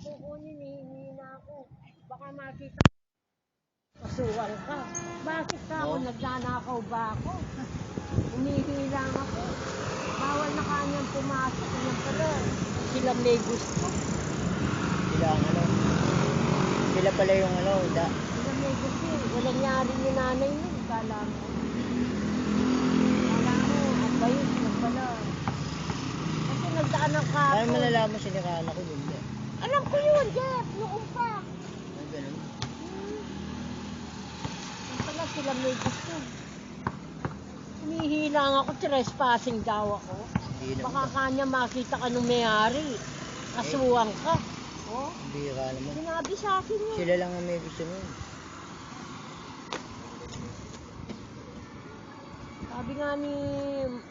kukunin, hihingi na ako. Baka makita Kasuwang ka. Bakit ka ako? Nagnanakaw ba ako? Umihilang ako. Bawal na kanyang pumasok ng pala. Sila may gusto. Sila ang ano. Sila pala yung ano, da. Sila may gusto. Walang nyari ni nanay nun. Kala mo. Kala mo, ang bayot na pala. Kasi nagdaan ng Paano kapon. malalaman sinikala ko yun? da? Alam ko yun, Jeff. Noong pa. Ang ganun. Hmm. Yung pala sila may gusto. Humihilang ako, trespassing daw ako. Hindi Baka kanya makita ka nung may-ari. Kasuwang ka. Oh, Hindi ka naman. sinabi sa akin yun. Sila lang ang may gusto nun. Sabi nga ni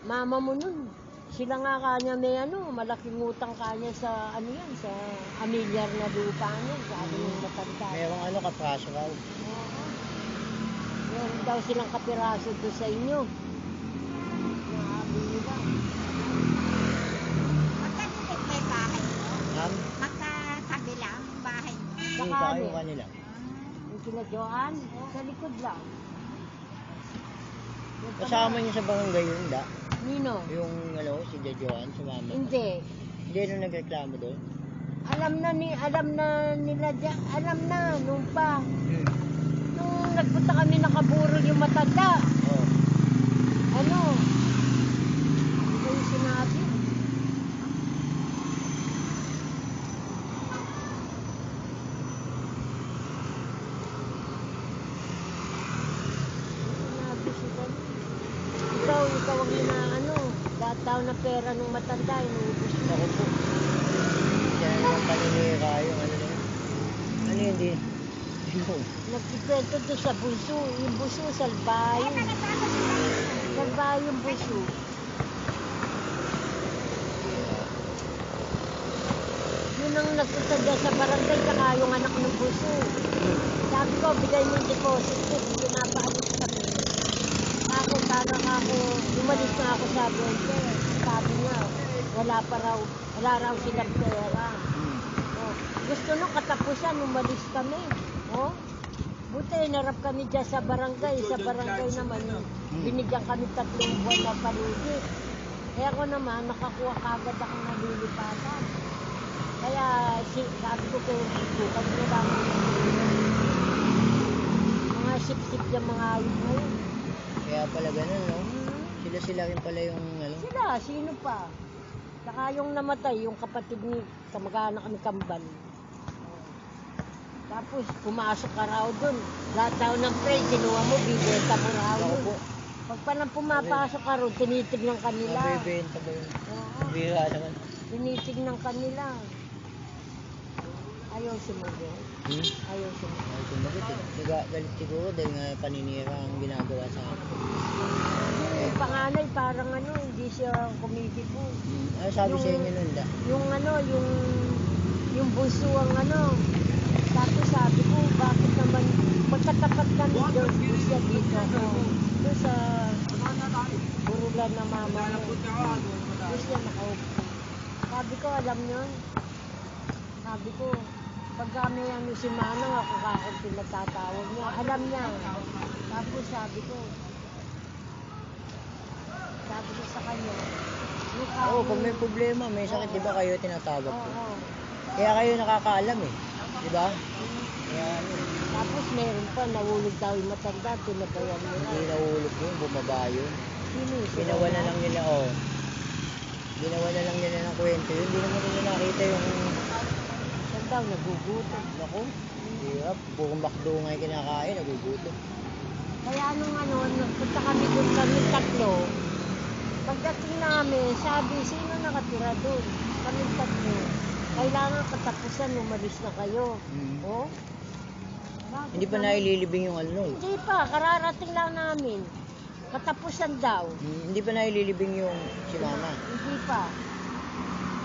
mama mo nun, sila nga kanya may ano, malaking utang kanya sa ano yan, sa amilyar na lupa niya. Sabi ng matanda. Merong ano, kapraso raw. Oo. Meron daw silang kapiraso doon sa inyo. Nahabi nila. Magkakit may bahay mo? Ma'am, lang ang bahay mo? hindi ba ano? yung kanila? Yung kina Joan, sa likod lang. Yung Kasama niyo sa barangay yun, da? Nino? Yung ano, si Jajoan, sumama. Hindi. Hindi nung nagreklamo doon? Alam na ni alam na nila dyan, alam na nung pa Hmm. nung nagpunta kami nakaburo yung matanda. Oo. Ano? Ano ba yung sinabi? Sinabi siya Ikaw, ikaw ang inaano. Lahat daw na matanda, inuubos mo. Ako po. Na naman paninira yung ano na yun. Ano yun, di? Yung, Nagkikwento doon sa buso. Yung buso, salbayo. Salbayo yung buso. Yun ang nagsasadya sa barangay, saka yung anak ng buso. Sabi ko, bigay mo yung deposit ko, pinapaalis kami. Ako, parang ako, umalis na ako sa Bente. Wala pa raw, wala raw silang pera. hmm. Oh, gusto nung katapusan, umalis kami. Oh, buti narap kami dyan sa barangay. Sa barangay naman, binigyan kami tatlong buwan na paligid. Kaya ako naman, nakakuha kagad akong nalilipatan. Kaya si, sabi ko kay Bukan ko lang mga sip-sip yung mga ayun ngayon. Kaya pala ganun, no? Hmm. Sila-sila rin pala yung ano. Sila, sino pa? Saka yung namatay, yung kapatid ni kamag-anak ni Kambal. Tapos, pumasok ka raw dun. Lahat daw ng pre, kinuha mo, bibenta mo raw dun. Pag pa nang pumapasok ka ron, tinitignan kanila. Mabibenta ba yun? Oo, Bira naman. tinitignan kanila. Ayaw sumagot. Hmm? Ayaw sumagot. Ay, sumagot eh. Nagagalit siguro dahil nga paninira ang ginagawa sa akin. Yung panganay, parang ano, hindi siya kumikibo. Hmm. Ano sabi sa inyo nun, da? yung ano, yung yung bunso ang ano. Tapos sabi ko, bakit naman magkatapat kami doon doon siya dito. Oh, doon sa burulan na mama. Doon siya nakaupo. Sabi ko, alam nyo, sabi ko, pag kami ano si Manang, ako kakong pinagtatawag niya. Alam niya. Tapos sabi ko, sabi ko sa kanya, mukha Oo, mo- pag may problema, may sakit, di ba kayo tinatawag ko? Oo. Kaya kayo nakakaalam eh. Di ba? Kaya ano, eh, Tapos meron pa, nahulog daw yung matanda, tinabayan nila. hindi nahulog yun, bumaba yun. Sino? Ginawa na lang nila, oh. Ginawa na lang nila ng kwento yun. Hindi naman nila nakita yung, Siya daw, nagugutom. naku, hirap. Buong bakdo nga yung kinakain, nagugutom. Kaya nung ano, nagpunta kami doon kami tatlo, pagdating namin, sabi, sino nakatira doon? Kami tatlo. Kailangan katapusan, umalis na kayo. Hmm. Oh? Bakit Hindi pa naililibing yung ano. eh. Hindi pa, kararating lang namin. Katapusan daw. Hmm, Hindi pa naililibing yung si mama. Hindi pa.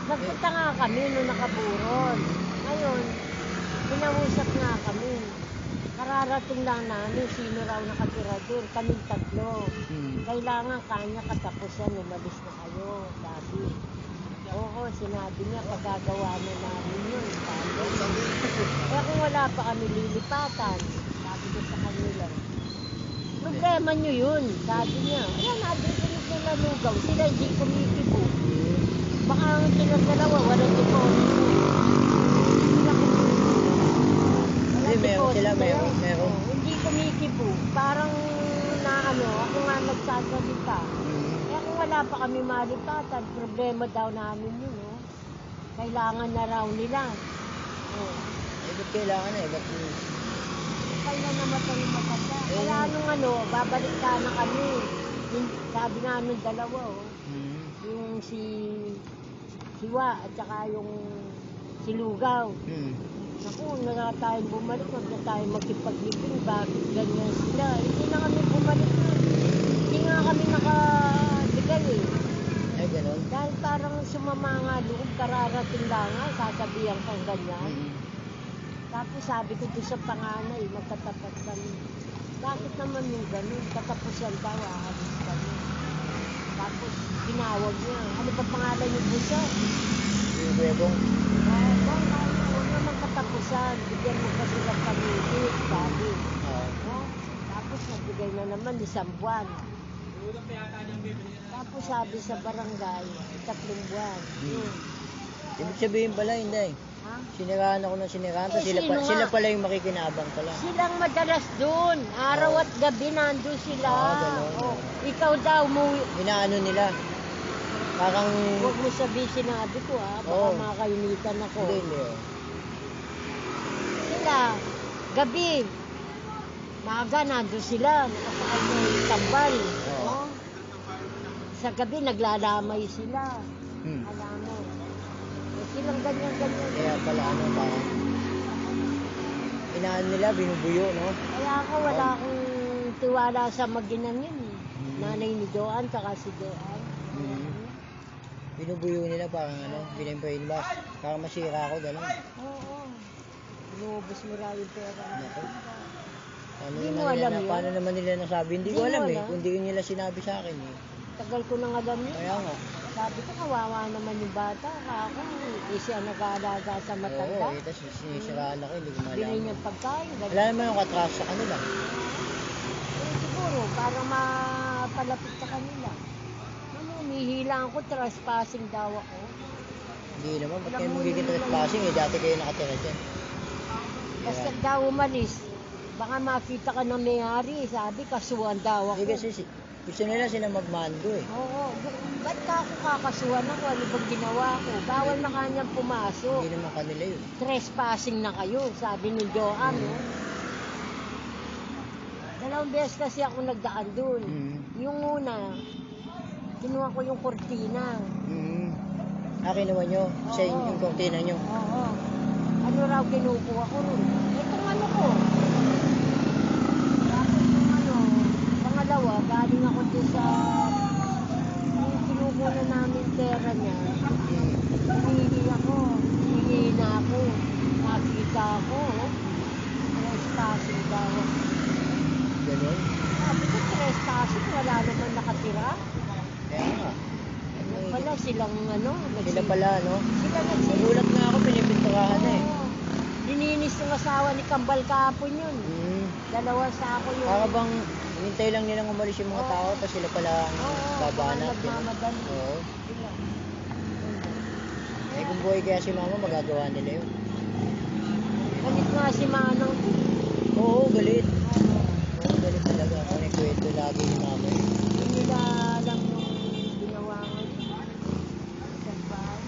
Nagpunta nga kami nung nakaburon. Ngayon, pinausap nga kami. Kararating lang namin sino raw nakatira doon. Kaming tatlo. Hmm. Kailangan kanya katapusan, umalis na kayo. Sabi. Oo, sinabi niya, pagagawa na namin yun. Sabi. Kaya kung wala pa kami lilipatan, sabi ko sa kanila, problema nyo yun, sabi niya. Ayan, nadidinig nila lugaw, sila hindi kumikibo. Baka ang silang dalawa, walang deposito. Sila kumikibo. Hindi, meron sila, meron, meron. Oo, hindi kumikibo. Parang na ano, ako nga nagsasalita. Hmm. Kaya kung wala pa kami malipatan, problema daw namin yun, no? Kailangan na raw nila. Oh. Eh, ba't kailangan eh? Ba't Kaya na namatay yung matanda. Eh. Kaya nung ano, babalik ka na kami. Yung, sabi nga nung dalawa, oh, Hmm. yung si Siwa at saka yung si Lugaw. Hmm. Naku, na nga tayong bumalik, huwag na tayo magkipaglibing. Bakit ganyan sila? Hindi na kami bumalik na. Hindi nga kami nakabigay eh. Ay, ganun. Dahil parang sumama nga loob, kararating lang nga, sasabihan kang ganyan. Hmm. Tapos sabi ko doon sa panganay, magkatapat kami. Bakit naman yung ganun? Katapusan daw, aalis kami. Tapos tinawag niya, ano ba pangalan yung busa? Yung bebong. Oh, bang, ano, huwag naman katapusan. Bigyan mo kasi lang kami ulit, sabi. Ah. Oh, tapos nagbigay na naman isang buwan. Tapos sabi sa barangay, tatlong buwan. Hmm. Ibig sabihin pala, hindi. Ha? Siniraan ako ng siniraan, Eh, sila, pa, sila pala yung makikinabang pala. Silang madalas doon. Araw at gabi nandun sila. Ah, ganun. Oh, ikaw daw mo, Inaano nila. Parang, huwag mo sabihin sinabi ko ha. Baka Oo. makakainitan ako. hindi, hindi. oh. Sila, gabi. Maga nandun sila. Nakasakay ng tambal. Oo. Oh. Sa gabi naglalamay sila. Hmm. Alam mo. Eh, silang ganyan-ganyan. Kaya pala, ano, parang, inaano nila, binubuyo, no? Kaya ako wala akong tiwala sa maginan yun. eh. Hmm. Nanay ni Joan, tsaka si Joan. Hmm. Binubuyo nila parang ano, binimbrainwash. Parang masira ako, gano'n. Oo. Inubos mo raw yung pera. mo. Paano, Hindi mo nila, alam na, yun? paano naman nila nasabi? Hindi Hindi ko mo alam eh. alam? Kung di nila sinabi sa akin eh. Tagal ko nang alam yun. Kaya nga. Sabi ko, kawawa naman yung bata. Ako, hindi siya nag-aalaga sa matanda. Oo, eh, tapos sinisiraan ako, hindi ko Bili malaman. niya pagkain. Wala ganyan. naman yung katras sa kanila. Eh, siguro, para mapalapit sa kanila. Ano, humihilang ako, trespassing daw ako. Hindi naman, ba't Alam kayo mo magiging yun lang. trespassing eh? Dati kayo nakatira dyan. Basta Kaya- daw umalis. Baka makita ka ng may-ari. Sabi, kasuhan daw ako. Hindi kasi si, gusto nila sila magmando eh. Oo, ba't ka ako kakasuhan ako? Ano bang ginawa ko? Bawal na kanyang pumasok. Hindi naman kanila yun. trespassing na kayo, sabi ni Joan. No? Dalawang beses kasi ako nagdaan dun. Mm. Yung una, kinuha ko yung kortina. Mm. Ah, kinuha nyo sa Oo. yung kortina nyo. Oo. Ano raw kinukuha ko rin? Itong ano ko. Pangalawa, galing ako dun sa yung kinukuha na namin pera niya. Humihingi ako. Humihingi na ako. Nakita ako. oh. Trespassing daw. Ganun. Sabi ko, trespassing, wala naman nakatira. Kaya nga. Ano pala silang ano, Sila pala, no? Sila nagsi- Nagulat nga ako, pinipinturahan na eh. Oo. Dininis ng asawa ni Kambal kahapon yun. Mm. Dalawa sa ako yung... Para bang hintay lang nilang umalis yung mga Oo. tao, tapos sila pala ang Oo, babanat. mga nagmamadali. Oo. Sila. Eh kung buhay kaya si mama, magagawa nila yun. Galit nga si Manang. Oo, galit. Oo. Oo, galit talaga. Ako kwento lagi ni mama. eh. Hindi nila alam yung ginawa ngayon. Sa bahay.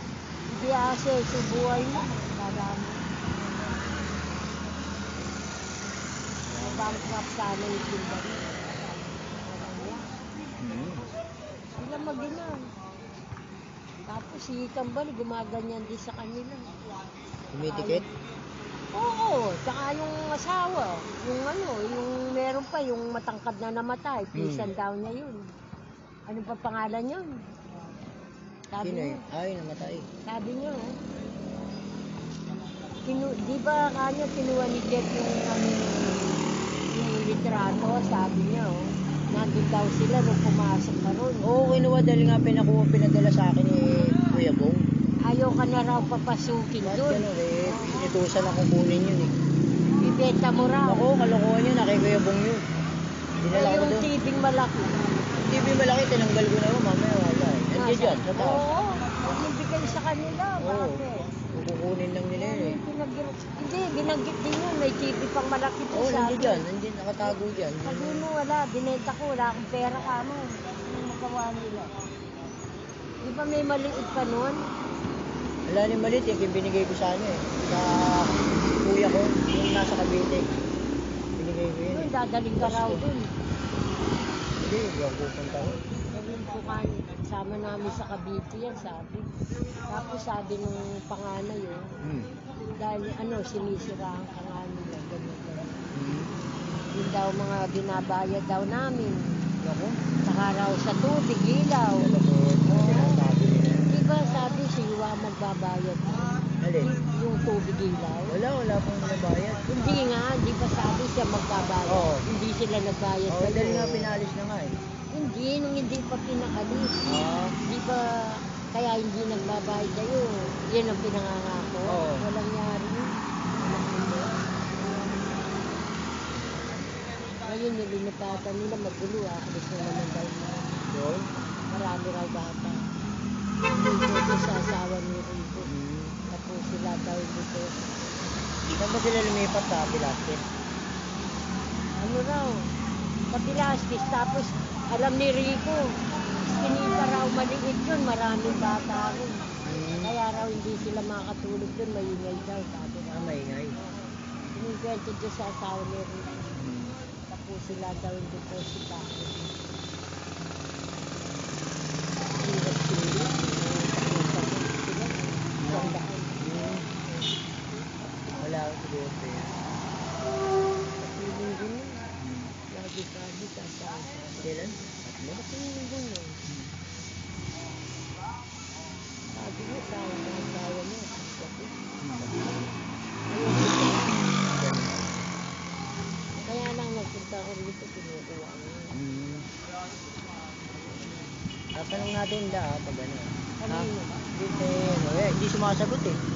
Hindi asa sa buhay mo. Marami. Sana yung timbangan. Mm. Sila mag-ina. Tapos si Kambal gumaganyan din sa kanila. Tumitikit? Oo, tsaka yung asawa, yung ano, yung meron pa, yung matangkad na namatay, pinsan daw niya yun. Ano pa pangalan yun? Sabi Sino niya, yun? Ay, namatay. sabi niya, oh. Kinu, di ba kanya kinuha ni Jeff yung, ano, yung litrato, sabi niya, oh. Nandun daw sila nung pumasok na ron. Oo, kinuha dahil nga pinakuha, pinadala sa akin ni Kuya Bong. Ay, ayaw ka na raw papasukin Bakit doon. ganun eh? Inutusan akong kunin yun eh. Ibenta mo raw. Ako, kalokohan yun. Nakay Kuya Bong yun. Dinala ko yung doon. TV malaki. TV malaki, tinanggal ko na yun. Mamaya wala eh. Nandiyan dyan, sa taas. Oo, bigay sa kanila. Oo. Kukunin lang nila yun eh. Hindi, binanggit din yun. May TV pang malaki Oo, doon sa nandiyan dyan. Nandiyan, nakatago dyan. Sabi mo, wala. Binenta ko. Wala akong pera ka mo. Anong magawa nila? Di ba may maliit pa nun? Wala ni malit eh, binigay ko sa ano eh. Sa kuya ko, yung nasa Cavite. Binigay ko yun Yun, eh. dadaling ka raw dun. Hindi, hindi ako pupunta ko. Sabi ko kanin, sama namin sa Cavite yan, sabi. Tapos sabi nung panganay yun, Hmm. dahil ano, sinisira ang panganay nila, ganyan, ganyan. Hmm. Yun daw mga binabayad daw namin. Ako, Saka raw sa tubig, ilaw. nalakot. Sinasabi nila. Di ba sabi si Iwa magbabayad Alin? yung tubig ilaw? Wala, wala pong nabayad. Hindi nga, di ba sabi siya magbabayad? Oo. Hindi sila nagbayad Oh, dahil nga pinalis na nga eh. Hindi, nung hindi pa pinakalis. Ah, Di ba kaya hindi nagbabayad sa'yo? Yan ang pinangangako. Oo. Walang yari. Walang hindi. Ngayon, nilinipatan nila magulo ah. Alis na naman daw yun. Marami raw bata. Dito ko sa asawa ni Rico. Hmm. Tapos sila daw dito. Saan ba sila lumipat sa Pilaste? Ano raw? Papilastis. Tapos alam ni Rico. Pinita raw maliit yun. Maraming bata rin. Hmm. Kaya raw hindi sila makatulog doon. Maingay daw. Sabi Ah, raw. maingay. Kinikwento dyan sa asawa ni Rico. Hmm. Tapos sila daw yung depositado. Hirap sila. Tapos sila. Sandaan. Hmm. Wala ako siguro pera. Kapiling din yun. Lagi sabi sa asawa. Kailan? Tatlo? Kapiling din yun. Sabi niya sa asawa niya. Sabi, Ayun, Kaya lang nagpunta ako rito, kinukuha yun. Hmm. Tatanong natin da pag ano. Kanino? Eh, ano, eh, hindi sumasagot eh.